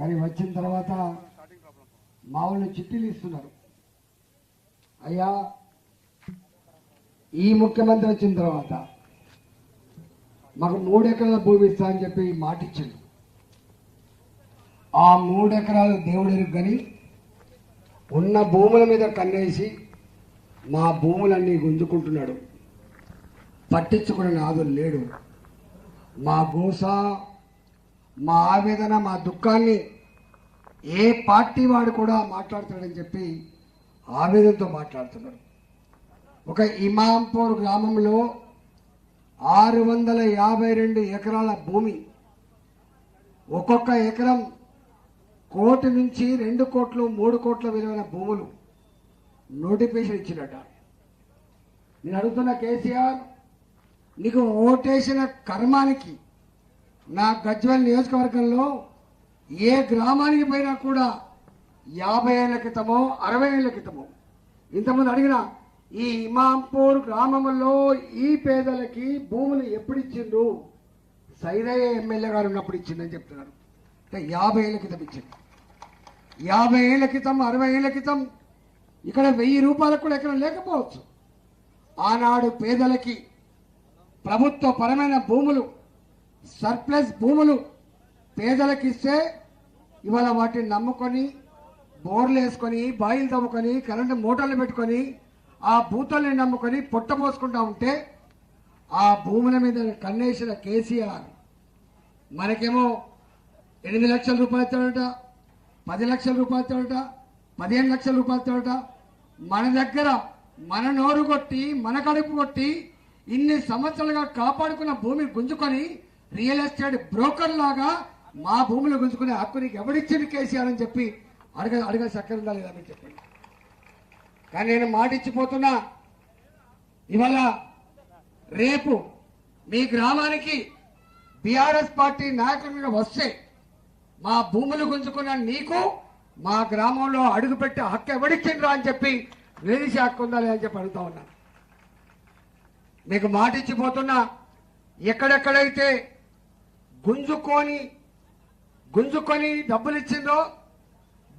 కానీ వచ్చిన తర్వాత మా వాళ్ళు చిట్టీలు ఇస్తున్నారు. అయ్యా ఈ ముఖ్యమంత్రి వచ్చిన తర్వాత మాకు మూడెకరాల భూమి ఇస్తా అని చెప్పి మాట ఆ మూడెకరాలు దేవుడు కానీ ఉన్న భూముల మీద కన్నేసి మా భూములన్నీ గుంజుకుంటున్నాడు. పట్టించుకునే నాదు లేడు. మా గోసా మా ఆవేదన మా దుఃఖాన్ని ఏ పార్టీ వాడు కూడా మాట్లాడతాడని చెప్పి ఆవేదనతో మాట్లాడుతున్నాడు. ఒక ఇమాంపూర్ గ్రామంలో ఆరు వందల యాభై రెండు ఎకరాల భూమి ఒక్కొక్క ఎకరం కోటి నుంచి రెండు కోట్లు మూడు కోట్ల విలువైన భూములు నోటిఫికేషన్ ఇచ్చినట. నేను అడుగుతున్న కేసీఆర్ నీకు ఓటేసిన కర్మానికి నా గజ్వల్ నియోజకవర్గంలో ఏ గ్రామానికి పోయినా కూడా యాభై ఏళ్ళ క్రితమో అరవై ఏళ్ళ క్రితమో ఇంతకుముందు అడిగిన ఈ ఇమాంపూర్ గ్రామంలో ఈ పేదలకి భూములు ఎప్పుడు ఇచ్చిండ్రు? సైదయ్య ఎమ్మెల్యే గారు ఉన్నప్పుడు ఇచ్చిందని చెప్తున్నారు. అంటే యాభై ఏళ్ళ క్రితం ఇచ్చింది యాభై ఏళ్ళ క్రితం అరవై ఏళ్ళ క్రితం ఇక్కడ వెయ్యి రూపాయలకు కూడా ఎక్కడ లేకపోవచ్చు. ఆనాడు పేదలకి ప్రభుత్వ పరమైన భూములు సర్ప్లస్ భూములు పేదలకు ఇస్తే ఇవాళ వాటిని నమ్ముకొని బోర్లు వేసుకొని బాయిలు తవ్వుకొని కరెంటు మోటార్లు పెట్టుకొని ఆ భూతాల్ని నమ్ముకొని పొట్ట పోసుకుంటా ఉంటే ఆ భూముల మీద కన్నేసిన కేసీఆర్ మనకేమో ఎనిమిది లక్షల రూపాయలు తేడట పది లక్షల రూపాయలు తేడట పదిహేను లక్షల రూపాయలు తేడట మన దగ్గర మన నోరు కొట్టి మన కడుపు కొట్టి ఇన్ని సంవత్సరాలుగా కాపాడుకున్న భూమి గుంజుకొని రియల్ ఎస్టేట్ బ్రోకర్ లాగా మా భూములు గుంజుకునే హక్కు నీకు ఎవడిచ్చింది కేసీఆర్ అని చెప్పి అడగ అడగ సక్కరిందా లేదా మీరు చెప్పండి. కానీ నేను మాటిచ్చిపోతున్నా ఇవాళ రేపు మీ గ్రామానికి బీఆర్ఎస్ పార్టీ నాయకులుగా వస్తే మా భూములు గుంజుకున్న నీకు మా గ్రామంలో అడుగుపెట్టే హక్కు ఎవడిచ్చిండ్రా అని చెప్పి నిలిచి హక్కు ఉందా లేదని అని చెప్పి అడుగుతా ఉన్నాను మీకు మాట ఇచ్చిపోతున్నా ఎక్కడెక్కడైతే గుంజుకొని గుంజుకొని డబ్బులు ఇచ్చిందో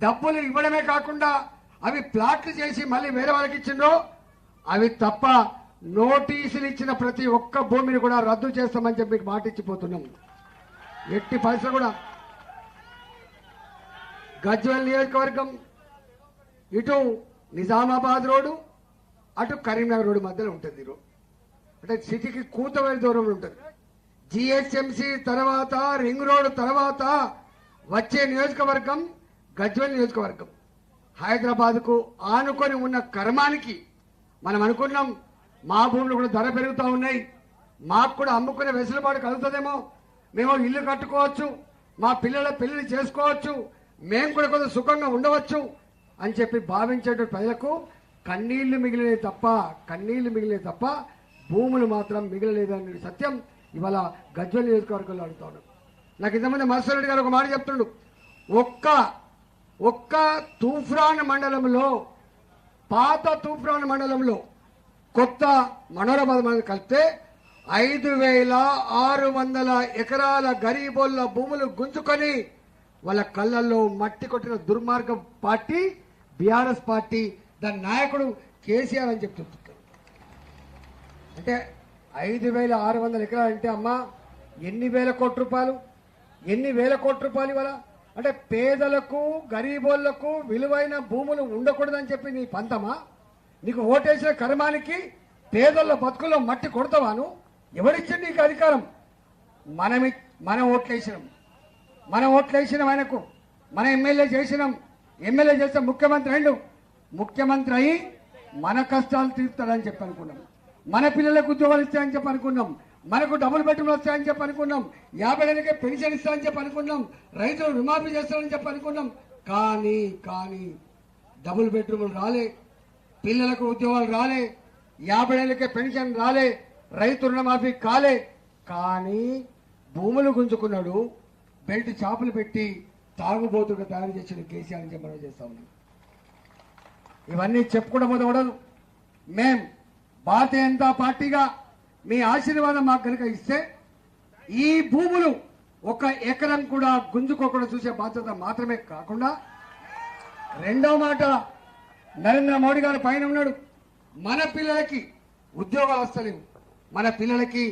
డబ్బులు ఇవ్వడమే కాకుండా అవి ప్లాట్లు చేసి మళ్ళీ వేరే వాళ్ళకి ఇచ్చిందో అవి తప్ప నోటీసులు ఇచ్చిన ప్రతి ఒక్క భూమిని కూడా రద్దు చేస్తామని చెప్పి మీకు మాటిచ్చిపోతున్నాం. ఎట్టి పరిస్థితులు కూడా. గజ్వల్ నియోజకవర్గం ఇటు నిజామాబాద్ రోడ్డు అటు కరీంనగర్ రోడ్డు మధ్యలో ఉంటుంది రోడ్. అంటే సిటీకి కూతవేల దూరంలో ఉంటుంది. జిహెచ్ఎంసి తర్వాత రింగ్ రోడ్ తర్వాత వచ్చే నియోజకవర్గం గజ్వల్ నియోజకవర్గం. హైదరాబాద్కు ఆనుకొని ఉన్న కర్మానికి మనం అనుకున్నాం మా భూములు కూడా ధర పెరుగుతూ ఉన్నాయి. మాకు కూడా అమ్ముకునే వెసులుబాటు కలుగుతుందేమో. మేము ఇల్లు కట్టుకోవచ్చు మా పిల్లల పెళ్ళిని చేసుకోవచ్చు మేము కూడా కొంత సుఖంగా ఉండవచ్చు అని చెప్పి భావించేటువంటి ప్రజలకు కన్నీళ్ళు మిగిలినవి తప్ప కన్నీళ్ళు మిగిలినవి తప్ప భూములు మాత్రం మిగిలలేదనే సత్యం. ఇవాళ గజ్వల్ నియోజకవర్గంలో అడుగుతా నాకు ఇంతమంది మత్స్య గారు ఒక మాట చెప్తుండు. ఒక్క ఒక్క తూఫ్రాన్ మండలంలో పాత తూఫ్రాన్ మండలంలో కొత్త మనోరమ కలిపితే ఐదు వేల ఆరు వందల ఎకరాల గరీబోళ్ళ భూములు గుంజుకొని వాళ్ళ కళ్ళల్లో మట్టి కొట్టిన దుర్మార్గం పార్టీ బీఆర్ఎస్ పార్టీ దాని నాయకుడు కేసీఆర్ అని చెప్తుంటారు. అంటే ఐదు వేల ఆరు వందల ఎకరాలు అంటే అమ్మా ఎన్ని వేల కోట్ల రూపాయలు? ఎన్ని వేల కోట్ల రూపాయలు ఇవాళ అంటే పేదలకు గరీబోళ్ళకు విలువైన భూములు ఉండకూడదని చెప్పి నీ పంతమా? నీకు ఓటేసిన కర్మానికి పేదల బతుకుల్లో మట్టి కొడతావాను ఎవరిచ్చింది నీకు అధికారం? మనమి మనం ఓట్లేసినాం. మనం ఓట్లేసినాం ఆయనకు. మన ఎమ్మెల్యే చేసినాం. ఎమ్మెల్యే చేస్తే ముఖ్యమంత్రి అయిండు. ముఖ్యమంత్రి అయి మన కష్టాలు తీరుతాడని చెప్పి అనుకున్నాం. మన పిల్లలకు ఉద్యోగాలు ఇస్తాయని చెప్పి అనుకున్నాం. మనకు డబుల్ బెడ్రూమ్లు వస్తాయని చెప్పి అనుకున్నాం. యాభై ఏళ్ళకే పెన్షన్ ఇస్తాయని చెప్పి అనుకున్నాం. రైతులు రుణమాఫీ చేస్తారని చెప్పి అనుకున్నాం. కానీ కానీ డబుల్ బెడ్రూమ్లు రాలే. పిల్లలకు ఉద్యోగాలు రాలే. యాభై ఏళ్ళకే పెన్షన్ రాలే. రైతు రుణమాఫీ కాలే. కానీ భూములు గుంజుకున్నాడు. బెల్ట్ చాపలు పెట్టి తాగుబోతుగా తయారు చేసిన కేసీఆర్ అని చెప్పి మనం చేస్తా ఉన్నాం. ఇవన్నీ చెప్పుకోవడం మొదలవడదు మేం భారతీయ జనతా పార్టీగా మీ ఆశీర్వాదం మాకు కనుక ఇస్తే ఈ భూములు ఒక ఎకరం కూడా గుంజుకోకుండా చూసే బాధ్యత మాత్రమే కాకుండా రెండో మాట నరేంద్ర మోడీ గారు పైన ఉన్నాడు. మన పిల్లలకి ఉద్యోగాలు వస్తలేవు. మన పిల్లలకి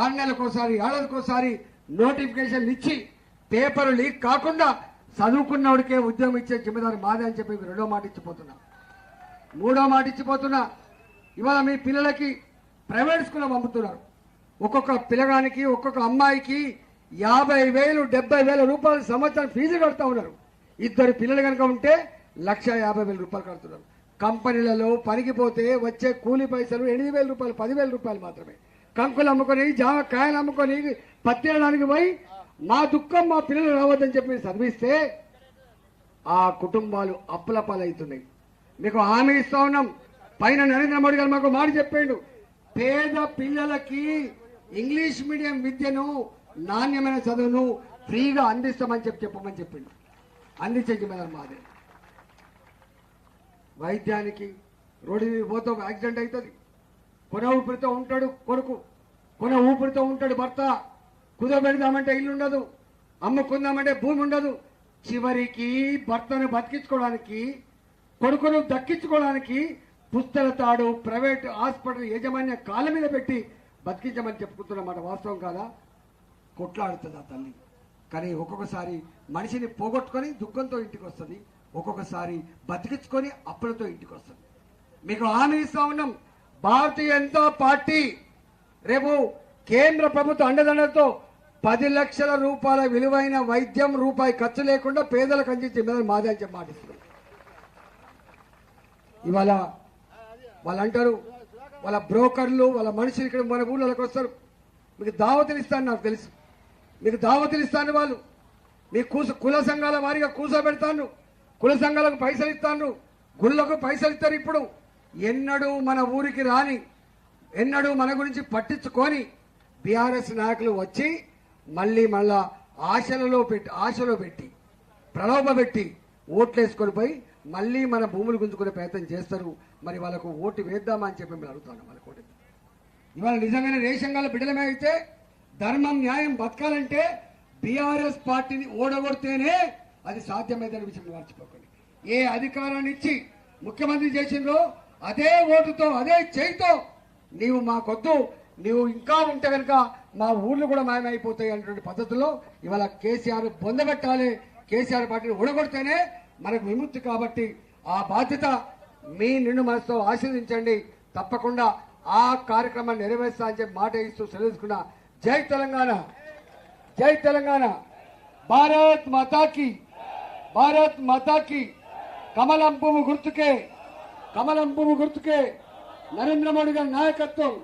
ఆరు నెలలకోసారి ఏడాదికోసారి నోటిఫికేషన్ ఇచ్చి పేపర్ లీక్ కాకుండా చదువుకున్నవాడికే ఉద్యోగం ఇచ్చే జిమ్మదారు మాదే అని చెప్పి రెండో మాట ఇచ్చిపోతున్నా. మూడో మాట ఇచ్చిపోతున్నా. ఇవాళ మీ పిల్లలకి ప్రైవేట్ స్కూల్లో పంపుతున్నారు. ఒక్కొక్క పిల్లగానికి ఒక్కొక్క అమ్మాయికి యాభై వేలు డెబ్బై వేల రూపాయలు సంవత్సరం ఫీజు కడతా ఉన్నారు. ఇద్దరు పిల్లలు కనుక ఉంటే లక్ష యాభై వేల రూపాయలు కడుతున్నారు. కంపెనీలలో పనికిపోతే వచ్చే కూలి పైసలు ఎనిమిది వేల రూపాయలు పదివేల రూపాయలు మాత్రమే. కంకులు అమ్ముకొని జామ కాయలు అమ్ముకొని పత్తి వేయడానికి పోయి మా దుఃఖం మా పిల్లలు రావద్దని చెప్పి చదివిస్తే ఆ కుటుంబాలు అప్పుల పాలవుతున్నాయి మీకు హామీ ఇస్తా ఉన్నాం. పైన నరేంద్ర మోడీ గారు మాకు మాట చెప్పిండు. పేద పిల్లలకి ఇంగ్లీష్ మీడియం విద్యను నాణ్యమైన చదువును ఫ్రీగా అందిస్తామని చెప్పి చెప్పమని చెప్పిండు. అందించే జిమ్మదారు మాదే. వైద్యానికి రోడ్డు మీద పోతే యాక్సిడెంట్ అవుతుంది. కొన ఊపిరితో ఉంటాడు కొడుకు. కొన ఊపిరితో ఉంటాడు భర్త. కుదబెడదామంటే ఇల్లు ఉండదు. అమ్ముకుందామంటే భూమి ఉండదు. చివరికి భర్తను బతికించుకోవడానికి కొడుకును దక్కించుకోవడానికి పుస్తల తాడు ప్రైవేట్ హాస్పిటల్ యాజమాన్య కాళ్ళ మీద పెట్టి బతికించమని చెప్పుకుంటున్నమాట వాస్తవం కాదా? కొట్లాడుతుంది ఆ తల్లి? కానీ ఒక్కొక్కసారి మనిషిని పోగొట్టుకొని దుఃఖంతో ఇంటికి వస్తుంది ఒక్కొక్కసారి బతికించుకొని అప్పులతో ఇంటికి వస్తుంది మీకు హామీ ఇస్తా ఉన్నాం. భారతీయ జనతా పార్టీ రేపు కేంద్ర ప్రభుత్వ అండదండలతో పది లక్షల రూపాయల విలువైన వైద్యం రూపాయి ఖర్చు లేకుండా పేదలకు అందించే మీద మాదే అని ఇవాళ వాళ్ళు అంటారు వాళ్ళ బ్రోకర్లు వాళ్ళ మనుషులు ఇక్కడ మన ఊళ్ళోకి వస్తారు. మీకు దావతులు ఇస్తాను నాకు తెలుసు. మీకు దావతులు ఇస్తాను వాళ్ళు. మీ కూస కుల సంఘాల వారిగా కూసోబెడతాను. కుల సంఘాలకు పైసలు ఇస్తాను. గుళ్ళకు పైసలు ఇస్తారు ఇప్పుడు. ఎన్నడూ మన ఊరికి రాని ఎన్నడూ మన గురించి పట్టించుకొని బీఆర్ఎస్ నాయకులు వచ్చి మళ్ళీ మళ్ళా ఆశలలో పెట్టి ఆశలో పెట్టి ప్రలోభ పెట్టి ఓట్లు వేసుకొని పోయి మళ్ళీ మన భూములు గుంజుకునే ప్రయత్నం చేస్తారు. మరి వాళ్ళకు ఓటు వేద్దామా అని చెప్పి మేము అడుగుతున్నాం వాళ్ళకి ఓటు ఇవాళ నిజంగానే రేషంగాల బిడ్డలమే అయితే ధర్మం న్యాయం బతకాలంటే బీఆర్ఎస్ పార్టీని ఓడగొడితేనే అది సాధ్యమైందని విషయం మర్చిపోకండి. ఏ అధికారాన్ని ఇచ్చి ముఖ్యమంత్రి చేసిందో అదే ఓటుతో అదే చేయితో నీవు మాకొద్దు నీవు ఇంకా ఉంటే కనుక మా ఊర్లు కూడా మాయమైపోతాయి అనేటువంటి పద్ధతిలో ఇవాళ కేసీఆర్ బొందగట్టాలి కేసీఆర్ పార్టీని ఓడగొడితేనే మనకు విముక్తి కాబట్టి ఆ బాధ్యత మీ నిండు మనసుతో ఆశీర్వదించండి. తప్పకుండా ఆ కార్యక్రమాన్ని నెరవేర్స్తా అని చెప్పి మాట ఇస్తూ సెలవుకున్నా జై తెలంగాణ. జై తెలంగాణ. భారత్ మాతాకి. భారత్ మాతాకి. కమలం పువ్వు గుర్తుకే. కమలం పువ్వు గుర్తుకే. నరేంద్ర మోడీ గారి నాయకత్వం.